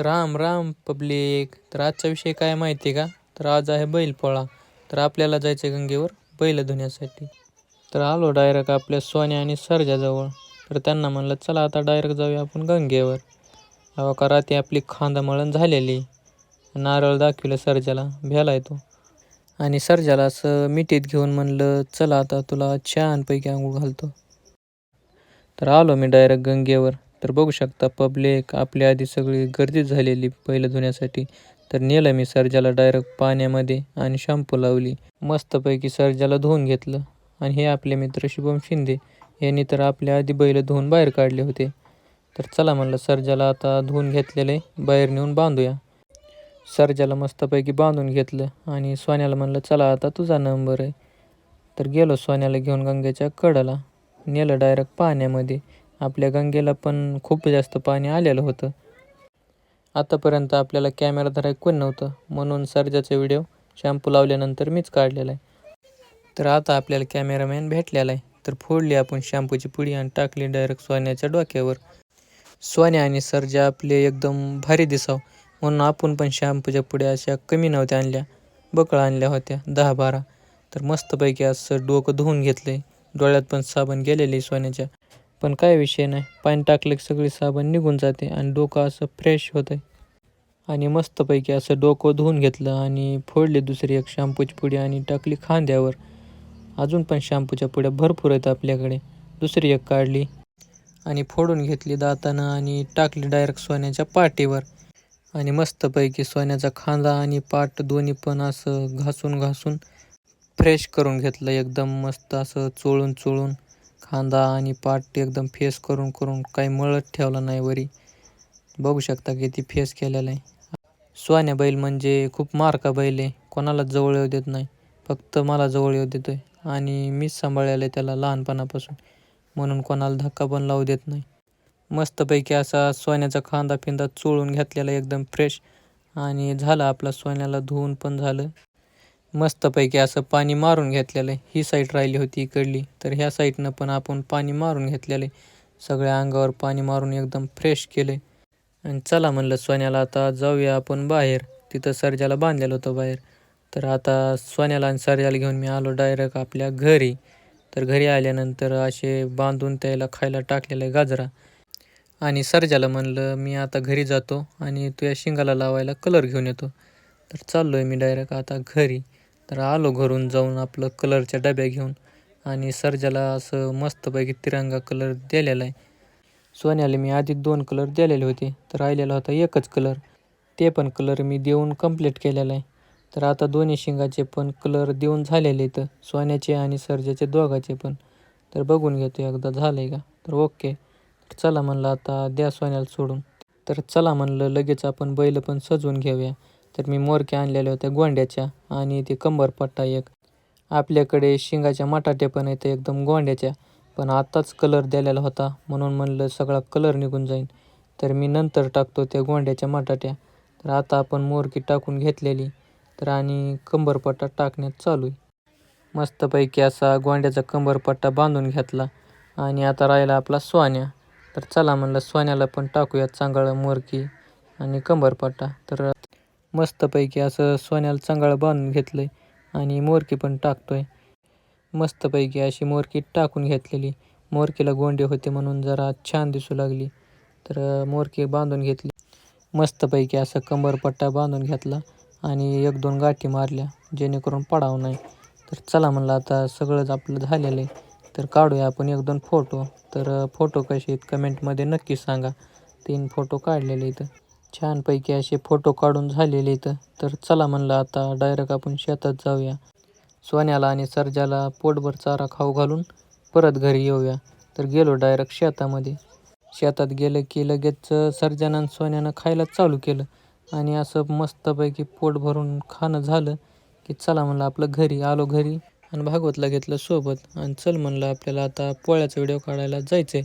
तर राम राम पब्लिक. तर आजचा विषय काय माहिती आहे का? तर आज आहे बैलपोळा. तर आपल्याला जायचं आहे गंगेवर बैल धुण्यासाठी. तर आलो डायरेक्ट आपल्या सोन्या आणि सरजाजवळ तर त्यांना म्हणलं चला आता डायरेक्ट जाऊया आपण गंगेवर. अहो का रात्री आपली खांदामळण झालेली. नारळ दाखविलं सरजाला भ्याला तो. आणि सरजाला असं मिठीत घेऊन म्हणलं चला आता तुला छानपैकी आंघोळ घालतो. तर आलो मी डायरेक्ट गंगेवर. तर बघू शकता पब्लिक आपल्या आधी सगळी गर्दी झालेली पहिलं धुण्यासाठी. तर नेलं मी सर्जाला डायरेक्ट पाण्यामध्ये आणि शॅम्पू लावली. मस्तपैकी सर्जाला धुवून घेतलं. आणि हे आपले मित्र शुभम शिंदे यांनी तर आपल्या आधी बैल धुवून बाहेर काढले होते. तर चला म्हणलं सर्जाला आता धुवून घेतलेले बाहेर नेऊन बांधूया. सर्जाला मस्तपैकी बांधून घेतलं आणि सोन्याला म्हणलं चला आता तुझा नंबर आहे. तर गेलो सोन्याला घेऊन गंगेच्या कडाला. नेलं डायरेक्ट पाण्यामध्ये. आपल्या गंगेला पण खूप जास्त पाणी आलेलं होतं. आतापर्यंत आपल्याला कॅमेरा धरायला कोण नव्हतं म्हणून सर्जाचा व्हिडिओ शॅम्पू लावल्यानंतर मीच काढलेला आहे. तर आता आपल्याला कॅमेरामॅन भेटलेला आहे. तर फोडली आपण शॅम्पूची पुडी आणि टाकली डायरेक्ट सोन्याच्या डोक्यावर. सोन्या आणि सर्जा आपले एकदम भारी दिसाव म्हणून आपण पण शॅम्पूच्या पुड्या अशा कमी नव्हत्या आणल्या बकळा आणल्या होत्या दहा बारा. तर मस्तपैकी असं डोकं धुवून घेतलं आहे डोळ्यात पण साबण गेलेली सोन्याच्या. पण काय विषय नाही. पाणी टाकलं की सगळी साबण निघून जाते आणि डोकं असं फ्रेश होतं आणि मस्तपैकी असं डोकं धुवून घेतलं आणि फोडली दुसरी एक शॅम्पूची पुडी आणि टाकली खांद्यावर. अजून पण शॅम्पूच्या पुड्या भरपूर आहेत आपल्याकडे. दुसरी एक काढली आणि फोडून घेतली दातानं आणि टाकली डायरेक्ट सोन्याच्या पाटीवर. आणि मस्तपैकी सोन्याचा खांदा आणि पाट दोन्ही पण असं घासून घासून फ्रेश करून घेतलं. एकदम मस्त असं चोळून चोळून. खांदा आणि पाठ एकदम फेस करून करून काही मळत ठेवला नाही वरी. बघू शकता किती फेस केलेला आहे. सोन्या बैल म्हणजे खूप मारका बैल आहे. कोणाला जवळ येऊ देत नाही. फक्त मला जवळ येऊ देतोय. आणि मीच सांभाळलेलं आहे त्याला लहानपणापासून. म्हणून कोणाला धक्का पण लावू देत नाही. मस्तपैकी असा सोन्याचा खांदा फिंदा चोळून घेतलेला एकदम फ्रेश आणि झालं आपला सोन्याला धुवून पण झालं. मस्तपैकी असं पाणी मारून घेतलेलं आहे. ही साईड राहिली होती इकडली. तर ह्या साईडनं पण आपण पाणी मारून घेतलेलं आहे. सगळ्या अंगावर पाणी मारून एकदम फ्रेश केलं आणि चला म्हणलं सोन्याला आता जाऊया आपण बाहेर. तिथं सर्जाला बांधलेलं होतं बाहेर. तर आता सोन्याला आणि सर्जाला घेऊन मी आलो डायरेक्ट आपल्या घरी. तर घरी आल्यानंतर असे बांधून त्याला खायला टाकलेलं आहे गाजरा. आणि सर्जाला म्हणलं मी आता घरी जातो आणि तुझ्या शिंगाला लावायला कलर घेऊन येतो. तर चाललो आहे मी डायरेक्ट आता घरी. तर आलो घरून जाऊन आपलं कलरच्या डब्या घेऊन आणि सर्जाला असं मस्तपैकी तिरंगा कलर दिलेला आहे. सोन्याला मी आधी दोन कलर दिलेले होते तर राहिलेला होता एकच कलर. ते पण कलर मी देऊन कंप्लीट केलेला आहे. तर आता दोन्ही शिंगाचे पण कलर देऊन झालेले आहेत सोन्याचे आणि सर्जाचे दोघाचे पण. तर बघून घेतो एकदा झालं आहे का? तर ओके. तर चला म्हणलं आता द्या सोन्याला सोडून. तर चला म्हणलं लगेच आपण बैल पण सजवून घेऊया. तर मी मोरक्या आणलेल्या होत्या गोंड्याच्या आणि ते कंबरपट्टा एक. आपल्याकडे शिंगाच्या मटाट्या पण आहेत एकदम गोंड्याच्या. पण आत्ताच कलर दिलेला होता म्हणून म्हणलं सगळा कलर निघून जाईल तर मी नंतर टाकतो त्या गोंड्याच्या मटाट्या. तर आता आपण मोरकी टाकून घेतलेली. तर आणि कंबरपट्टा टाकण्यात चालू आहे. मस्तपैकी असा गोंड्याचा कंबरपट्टा बांधून घेतला. आणि आता राहिला आपला सोन्या. तर चला म्हणलं सोन्याला पण टाकूया चांगलं मोरकी आणि कंबरपट्टा तर मस्तपैकी असं सोन्याला चांगलं बांधून घेतलं आहे आणि मोरकी पण टाकतो आहे मस्तपैकी अशी मोरकी टाकून घेतलेली. मोरकीला गोंडे होते म्हणून जरा छान दिसू लागली. तर मोरकी बांधून घेतली. मस्तपैकी असं कंबरपट्टा बांधून घेतला आणि एक दोन गाठी मारल्या जेणेकरून पडावं नाही. तर चला म्हणलं आता सगळंच आपलं झालेलं आहे. तर काढूया आपण एक दोन फोटो. तर फोटो कसे आहेत कमेंटमध्ये नक्की सांगा. तीन फोटो काढलेले इथं छानपैकी असे फोटो काढून झालेले इथं तर चला म्हणलं आता डायरेक्ट आपण शेतात जाऊया. सोन्याला आणि सर्जाला पोटभर चारा खाऊ घालून परत घरी येऊया. तर गेलो डायरेक्ट शेतामध्ये. शेतात गेलं की लगेच सर्जानं सोन्यानं खायला चालू केलं. आणि असं मस्तपैकी पोट भरून खाणं झालं की चला म्हणलं आपलं घरी आलो घरी आणि भागवतला घेतलं सोबत. आणि चल म्हणलं आपल्याला आता पोळ्याचा व्हिडिओ काढायला जायचं आहे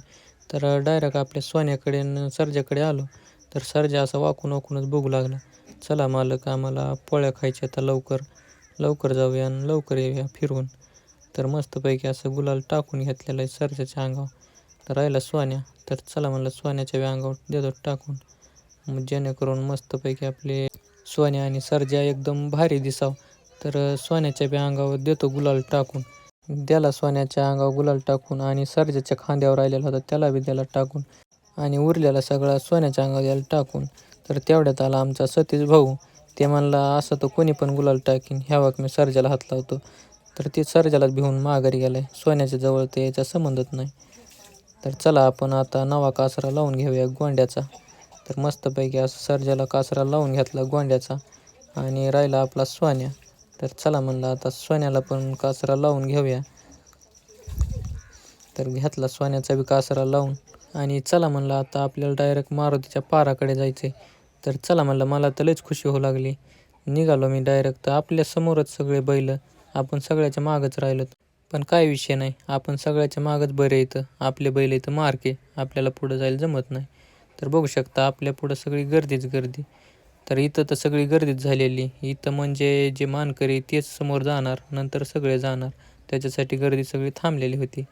तर डायरेक्ट आपल्या सोन्याकडे आणि सर्जाकडे आलो. तर सर्जा असा वाकून वाकूनच बघू लागला. चला मालक आम्हाला पोळ्या खायच्या तर लवकर. लवकर जाऊया आणि लवकर येऊया फिरून. तर मस्तपैकी असं गुलाल टाकून घेतलेलं आहे सर्जाच्या अंगावर. तर राहिला सोन्या. तर चला म्हणलं सोन्याच्या बी अंगावर देतो टाकून. मग जेणेकरून मस्तपैकी आपले सोन्या आणि सर्जा एकदम भारी दिसाव. तर सोन्याच्या बी अंगावर देतो गुलाल टाकून. द्याला सोन्याच्या अंगावर गुलाल टाकून आणि सर्जाच्या खांद्यावर राहिलेला होता त्याला बी द्याला टाकून. आणि उरलेला सगळा सोन्याच्या अंगाला याला टाकून तर तेवढ्यात आला आमचा सतीश भाऊ. ते म्हणला असं तर कोणी पण गुलाल टाकीन. ह्या वाक मी सर्जाला हात लावतो. तर ते सर्जाला भिवून माघारी आहे सोन्याच्या जवळ ते याचा संबंधच नाही. तर चला आपण आता नवा कासरा लावून घेऊया गोंड्याचा. तर मस्तपैकी असं सर्जाला कासरा लावून घेतला गोंड्याचा आणि राहिला आपला सोन्या. तर चला म्हणलं आता सोन्याला पण कासरा लावून घेऊया. तर घेतला सोन्याचा बी कासरा लावून. आणि चला म्हणलं आता आपल्याला डायरेक्ट मारुतीच्या पाराकडे जायचे तर चला म्हणलं मला तर लईच खुशी होऊ लागली. निघालो मी डायरेक्ट तर आपल्या समोरच सगळे बैल. आपण सगळ्याच्या मागच राहिलो पण काय विषय नाही आपण सगळ्याच्या मागच बरे इथं आपले बैल इथं मारके आपल्याला पुढं जायला जमत नाही. तर बघू शकता आपल्या पुढं सगळी गर्दीच गर्दी. तर इथं तर सगळी गर्दीच झालेली. इथं म्हणजे जे मानकरी तेच समोर जाणार नंतर सगळे जाणार. त्याच्यासाठी गर्दी सगळी थांबलेली होती.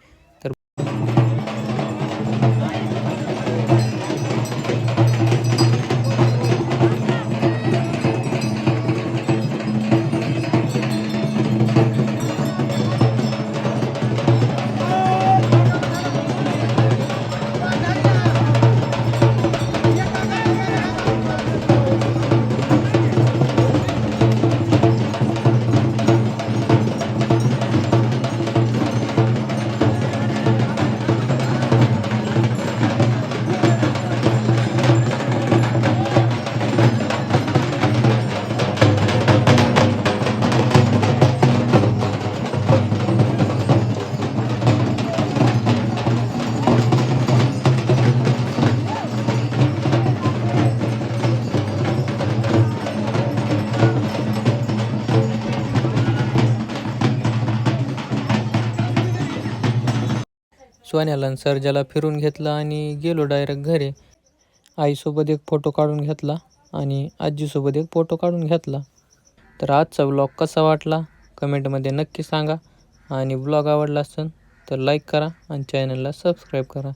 सोन्याला आणि सर्जाला फिरून घेतलं आणि गेलो डायरेक्ट घरी. आईसोबत एक फोटो काढून घेतला आणि आजीसोबत एक फोटो काढून घेतला. तर आजचा ब्लॉग कसा वाटला? कमेंटमध्ये नक्की सांगा. आणि ब्लॉग आवडला असेल तर लाईक करा आणि चॅनलला सबस्क्राईब करा.